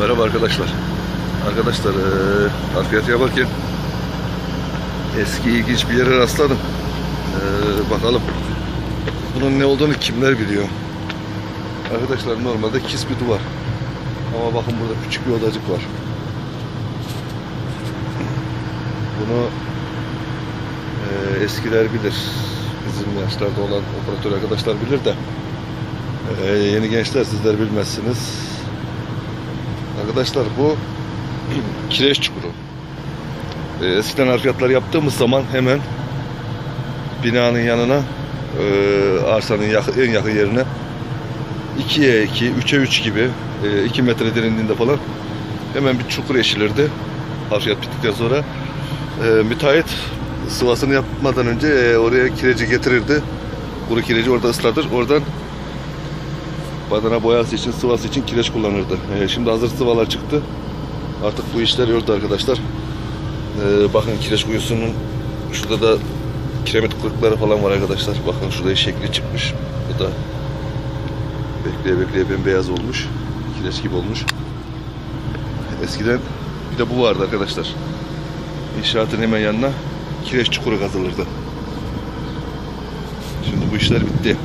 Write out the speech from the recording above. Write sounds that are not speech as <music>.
Merhaba arkadaşlar. Arkadaşlar eee harfiyat yaparken eski ilginç bir yere rastladım. Eee, bakalım bunun ne olduğunu kimler biliyor? Arkadaşlar normalde kis bir duvar. Ama bakın burada küçük bir odacık var. Bunu eee, eskiler bilir. Bizim yaşlarda olan operatör arkadaşlar bilir de eee, yeni gençler sizler bilmezsiniz. Arkadaşlar bu <clears throat> kireç çukuru. Ee, eskiden harfiyatlar yaptığımız zaman hemen binanın yanına e, arsanın en yakın yerine 2'ye 2, 3'e 3 gibi 2 metre derinliğinde falan hemen bir çukur eşilirdi. Harfiyat bittikten sonra e, müteahhit sıvasını yapmadan önce e, oraya kireci getirirdi. Kuru kireci orada ıslatır. Oradan badana boyası için, sıvası için kireç kullanırdı. Ee, şimdi hazır sıvalar çıktı. Artık bu işler yolda arkadaşlar. Ee, bakın kireç kuyusunun şurada da kiremit kırıkları falan var arkadaşlar. Bakın şurada şekli çıkmış. Bu da bekleye bekleye bembeyaz olmuş. Kireç gibi olmuş. Eskiden bir de bu vardı arkadaşlar. İnşaatın hemen yanına kireç çukuru kazılırdı. Şimdi bu işler bitti.